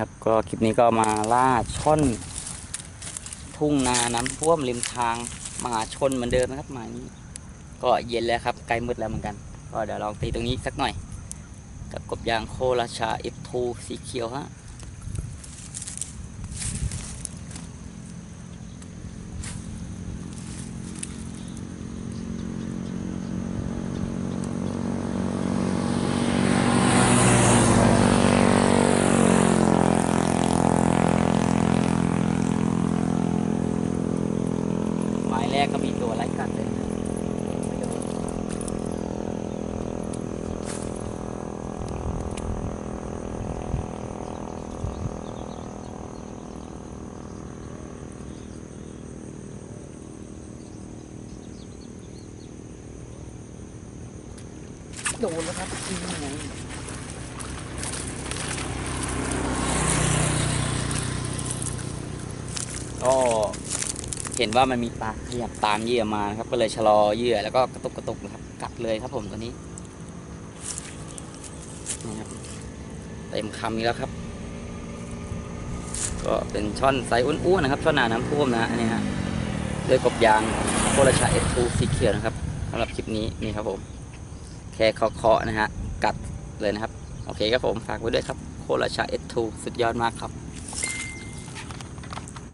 ครับก็คลิปนี้ก็มาล่าช่อน ทุ่งนาน้ำท่วมริมทางมหาชนเหมือนเดิมนะครับหมานี้ ก็เย็นแล้วครับใกล้มืดแล้วเหมือนกัน ก็เดี๋ยวลองตีตรงนี้สักหน่อย กับกบยางโคราชา F2 สีเขียวฮะายแรกก็มีตัวไล่กัดเลยนะโดนแล้วครับจริงไงก็ เห็นว่ามันมีปลาขยับตามเหยื่อมาครับ ก็เลยชะลอเหยื่อแล้วก็กระตุกกระตุกนะครับ กัดเลยครับผมตัวนี้นี่ครับเต็มคำนี้แล้วครับ ก็เป็นช่อนไซส์อ้วนๆนะครับ ช่อนหนาน้ำท่วมนะอันนี้ฮะด้วยกบยางโคราชาเอสทูสีเขียวนะครับสำหรับคลิปนี้นี่ครับผม แค่เคาะๆนะฮะกัดเลยนะครับ โอเคครับผมฝากไว้ด้วยครับโคราชาเอสทูสุดยอดมากครับ